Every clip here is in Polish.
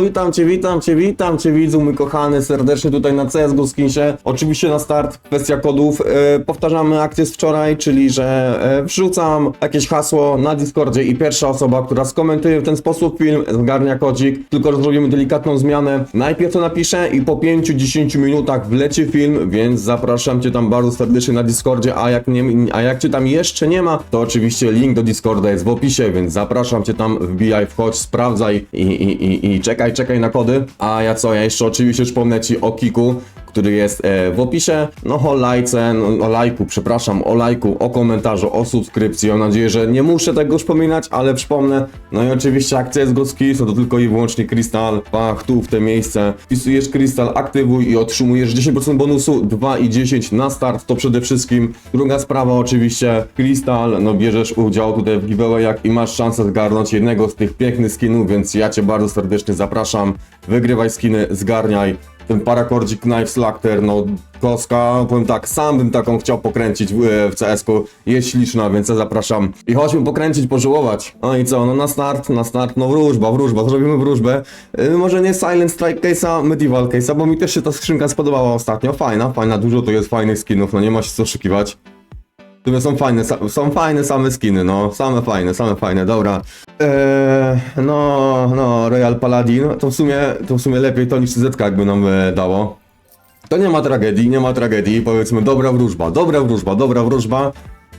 witam cię, witam cię, witam cię, widzu mój kochany, serdecznie tutaj na CSGO Skinsie. Oczywiście na start kwestia kodów. E, powtarzamy akcję z wczoraj, czyli że e, wrzucam jakieś hasło na Discordzie i pierwsza osoba, która skomentuje w ten sposób film, zgarnia kodzik, tylko że zrobimy delikatną zmianę. Najpierw to napiszę i po 5-10 minutach wleci film, więc zapraszam cię tam bardzo serdecznie na Discordzie, a jak, nie, a jak cię tam jeszcze nie ma, to oczywiście link do Discorda jest w opisie, więc zapraszam cię tam, wbijaj, wchodź, sprawdzaj i, i, i, i czekaj, czekaj na kody. A ja co, ja jeszcze oczywiście przypomnę ci o Kiku, który jest e, w opisie. No o lajce, no, o lajku, przepraszam, o lajku, o komentarzu, o subskrypcji. Mam nadzieję, że nie muszę tego przypominać, ale przypomnę. No i oczywiście akcja jest Gocki, to tylko i wyłącznie Krystal. Pach, tu w te miejsce. Wpisujesz Krystal, aktywuj i otrzymujesz 10% bonusu, 2 i 10 na start, to przede wszystkim. Druga sprawa oczywiście, Krystal, no bierzesz udział tutaj w giveawayach i masz szansę zgarnąć jednego z tych pięknych skinów, więc ja cię bardzo serdecznie zapraszam. Wygrywaj skiny, zgarniaj ten parakordzik Knife Slacter, no koska, powiem tak, sam bym taką chciał pokręcić w, w CS-ku, jest śliczna, więc ja zapraszam. I chodźmy pokręcić, pożyłować. No i co, no na start, na start, no wróżba, wróżba, zrobimy wróżbę. Yy, może nie Silent Strike case'a, Medieval case'a, bo mi też się ta skrzynka spodobała ostatnio, fajna, fajna, dużo tu jest fajnych skinów, no nie ma się co oszukiwać. Sumie są fajne, są fajne same skiny, no, same fajne, same fajne, dobra. Eee, no, no, Royal Paladin, to w sumie, to w sumie lepiej to niż CZ jakby nam e, dało. To nie ma tragedii, nie ma tragedii, powiedzmy dobra wróżba, dobra wróżba, dobra wróżba.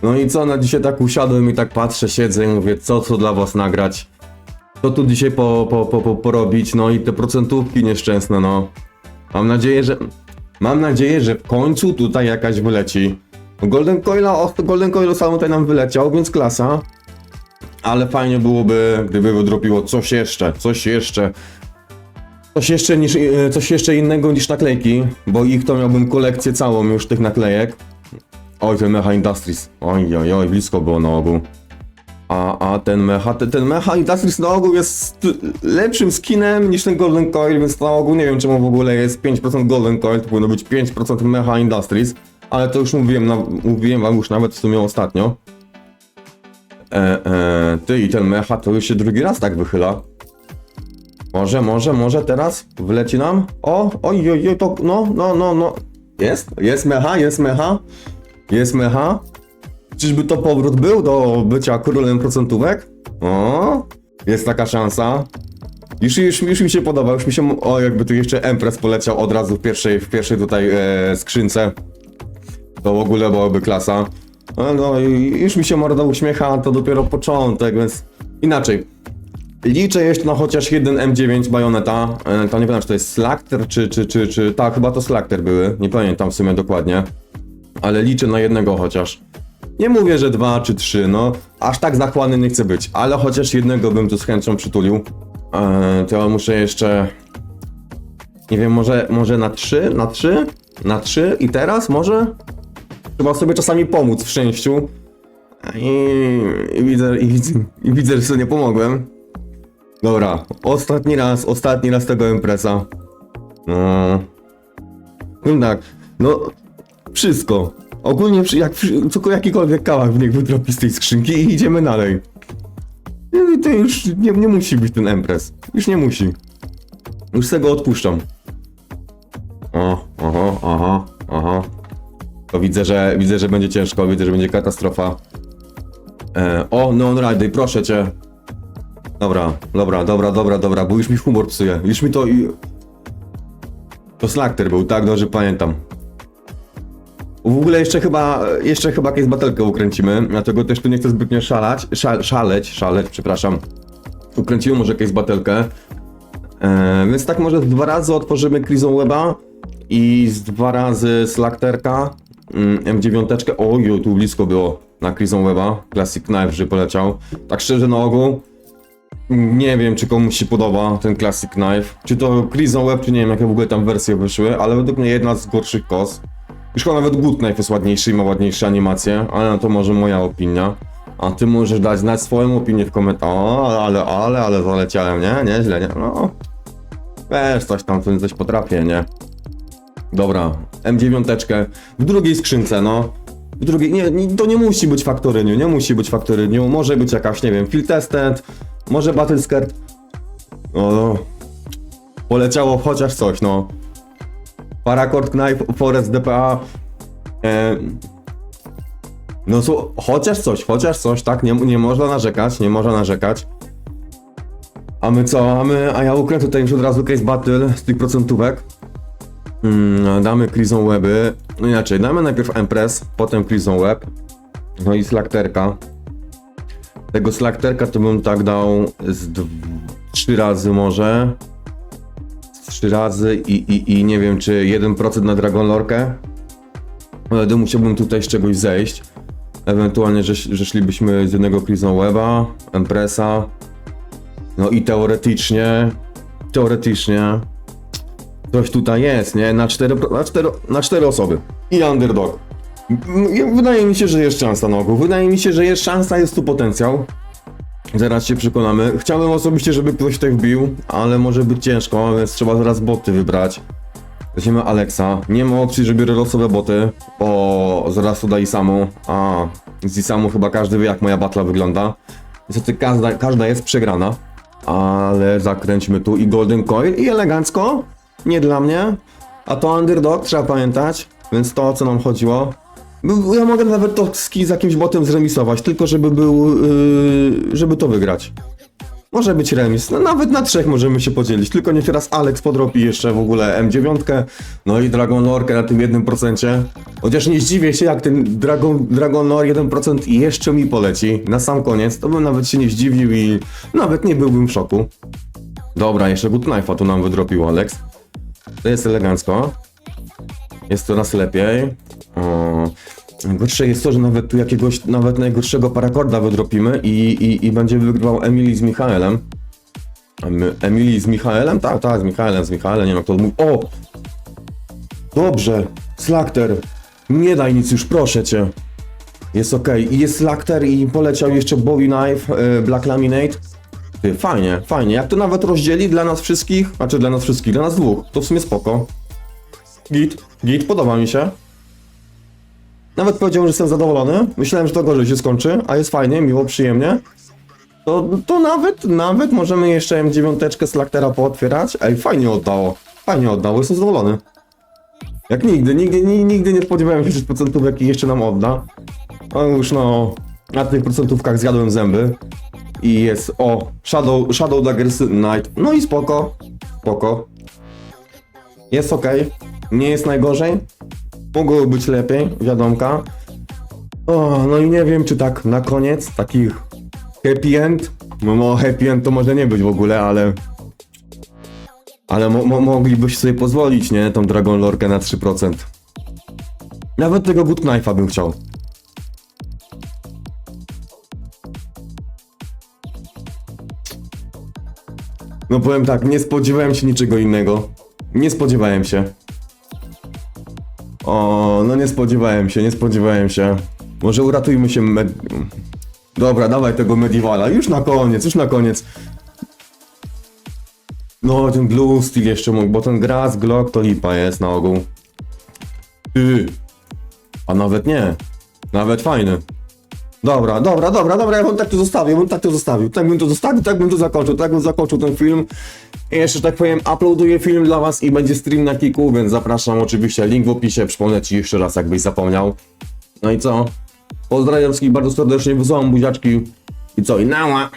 No i co, na dzisiaj tak usiadłem i tak patrzę, siedzę i mówię, co co dla was nagrać. Co tu dzisiaj po, po, po, po, porobić, no i te procentówki nieszczęsne, no. Mam nadzieję, że, mam nadzieję, że w końcu tutaj jakaś wyleci. Golden Coila, o, Golden Coil sam tutaj nam wyleciał, więc klasa. Ale fajnie byłoby, gdyby wydropiło coś jeszcze, coś jeszcze. Coś jeszcze, niż, e, coś jeszcze innego niż naklejki, bo ich to miałbym kolekcję całą już tych naklejek. Oj, ten Mecha Industries. Oj, oj, oj, blisko było na ogół. A, a ten Mecha, ten, ten Mecha Industries na ogół jest lepszym skinem niż ten Golden Coil, więc na ogół nie wiem czemu w ogóle jest 5% Golden Coil, to powinno być 5% Mecha Industries. Ale to już mówiłem, na, mówiłem wam już nawet w sumie ostatnio. E, e, ty i ten mecha to już się drugi raz tak wychyla. Może, może, może teraz wleci nam? O, oj, oj, oj, to, no, no, no, no. Jest, jest mecha, jest mecha, jest mecha. Czyżby to powrót był do bycia królem procentówek? O, jest taka szansa. Już, już, już mi się podoba, już mi się, o jakby tu jeszcze Empress poleciał od razu w pierwszej, w pierwszej tutaj e, skrzynce. To w ogóle byłaby klasa. No, no i już mi się morda uśmiecha, to dopiero początek, więc inaczej. Liczę jeszcze na chociaż jeden M9 bajoneta. E, To nie pamiętam, czy to jest Slakter, czy, czy, czy, czy... Tak, chyba to Slakter były. Nie pamiętam w sumie dokładnie. Ale liczę na jednego chociaż. Nie mówię, że dwa czy trzy, no. Aż tak zachłanny nie chcę być, ale chociaż jednego bym tu z chęcią przytulił. E, to muszę jeszcze... Nie wiem, może, może na trzy? Na trzy? Na trzy? I teraz może? Trzeba sobie czasami pomóc w szczęściu. I, i, widzę, i, widzę, I widzę, że sobie nie pomogłem. Dobra, ostatni raz, ostatni raz tego impreza. No. Powiem tak, no wszystko. Ogólnie jak tylko jakikolwiek kałach w niech wydropi z tej skrzynki i idziemy dalej. Nie, To już nie, nie musi być ten imprez. Już nie musi. Już sobie go odpuszczam. O. To widzę, że widzę, że będzie ciężko, widzę, że będzie katastrofa. E, o, Neon Rider, proszę cię. Dobra, dobra, dobra, dobra, dobra, bo już mi humor psuje. Już mi to. To Slakter był, tak? Dobrze pamiętam. W ogóle jeszcze chyba, jeszcze chyba jakąś batelkę ukręcimy, dlatego też tu nie chcę zbytnio szalać, szal, szaleć, szaleć, przepraszam. Ukręcimy może jakąś batelkę. E, więc tak może dwa razy otworzymy Crimson Weba i z dwa razy Slakterka, M9. Oj, tu blisko było na Crimson Weba. Classic Knife, że poleciał. Tak szczerze na ogół, nie wiem czy komuś się podoba ten Classic Knife. Czy to Crimson Web, czy nie wiem jakie w ogóle tam wersje wyszły, ale według mnie jedna z gorszych kos. Już chyba nawet Good Knife jest ładniejszy i ma ładniejsze animacje, ale to może moja opinia. A ty możesz dać znać swoją opinię w komentarzu. O, ale, ale, ale zaleciałem, nie? Nieźle, nie? No. Wiesz, coś tam, coś potrafię, nie? Dobra, M9 w drugiej skrzynce, no. W drugiej, nie, nie, to nie musi być faktoryniu, nie musi być faktoryniu, może być jakaś, nie wiem, field tested, może battle skirt. No, no. Poleciało chociaż coś, no. Paracord Knife, Forest DPA. E, no co, chociaż coś, chociaż coś, tak? Nie, nie można narzekać, nie można narzekać. A my co? A my, a ja ukręcę tutaj już od razu case battle z tych procentówek. Mm, damy Crimson Weby. No inaczej, damy najpierw Empress, potem Crimson Web. No i Slakterka. Tego Slakterka to bym tak dał z trzy razy może. Trzy razy i, i, i nie wiem czy 1% na Dragon Lorkę. Wtedy musiałbym tutaj z czegoś zejść. Ewentualnie, że, że szlibyśmy z jednego Crimson Weba, Empressa. No i teoretycznie, teoretycznie coś tutaj jest, nie? Na cztery, na cztery, na cztery osoby. I underdog. Wydaje mi się, że jest szansa na ogół. Wydaje mi się, że jest szansa, jest tu potencjał. Zaraz się przekonamy. Chciałbym osobiście, żeby ktoś tutaj wbił, ale może być ciężko, więc trzeba zaraz boty wybrać. Weźmiemy Alexa. Nie ma opcji, że biorę losowe boty, bo zaraz tu da Isamu. A, z Isamu chyba każdy wie, jak moja batla wygląda. Niestety każda, każda jest przegrana. Ale zakręćmy tu i Golden Coil i elegancko. Nie dla mnie. A to underdog, trzeba pamiętać. Więc to o co nam chodziło. Ja mogę nawet to z jakimś botem zremisować, tylko żeby był, yy, żeby to wygrać. Może być remis, no nawet na trzech możemy się podzielić, tylko niech teraz Alex podrobi jeszcze w ogóle M9, no i Dragon Lorkę na tym 1%. Chociaż nie zdziwię się, jak ten Dragon, Dragon Lore 1% jeszcze mi poleci na sam koniec, to bym nawet się nie zdziwił i nawet nie byłbym w szoku. Dobra, jeszcze Good Knife'a tu nam wydropił Alex. To jest elegancko. Jest coraz lepiej. O, Gorsze jest to, że nawet tu jakiegoś, nawet najgorszego parakorda wydropimy i, i, i będzie wygrywał Emily z Michaelem. Em- Emily z Michaelem? Tak, tak, z Michaelem, z Michaelem, nie wiem kto mówi. O! Dobrze, Slakter. Nie daj nic już, proszę cię. Jest ok. I jest Slakter i poleciał jeszcze Bowie Knife, y, Black Laminate. Ty, fajnie, fajnie. Jak to nawet rozdzieli dla nas wszystkich, znaczy dla nas wszystkich, dla nas dwóch, to w sumie spoko. Git, git, podoba mi się. Nawet powiedział, że jestem zadowolony. Myślałem, że to gorzej się skończy, a jest fajnie, miło, przyjemnie. To, to nawet, nawet możemy jeszcze M9 z Laktera pootwierać. Ej, fajnie oddało. Fajnie oddało, jestem zadowolony. Jak nigdy, nigdy, ni- nigdy nie spodziewałem się, że procentówek jeszcze nam odda. A już no, na tych procentówkach zjadłem zęby. I jest, o, Shadow, Shadow Daggers Knight. No i spoko, spoko. Jest ok, nie jest najgorzej. Mogło być lepiej, wiadomka. O, no i nie wiem, czy tak na koniec takich happy end. No, no happy end to może nie być w ogóle, ale. Ale mo mo moglibyście sobie pozwolić, nie? Tą Dragon Lorkę na 3%. Nawet tego Good Knife'a bym chciał. No powiem tak, nie spodziewałem się niczego innego. Nie spodziewałem się. O, no nie spodziewałem się, nie spodziewałem się. Może uratujmy się med... Dobra, dawaj tego Medievala. Już na koniec, już na koniec. No, ten Blue Steel jeszcze mógł, bo ten Grass Glock to lipa jest na ogół. Ty. A nawet nie. Nawet fajny. Dobra, dobra, dobra, dobra, ja bym tak to zostawił, bym tak to zostawił. Tak bym to zostawił, tak bym to zakończył, tak bym zakończył ten film. I jeszcze tak powiem, uploaduję film dla was i będzie stream na Kiku, więc zapraszam oczywiście, link w opisie, przypomnę ci jeszcze raz, jakbyś zapomniał. No i co? Pozdrawiam wszystkich bardzo serdecznie, wysyłam buziaczki. I co? I nała!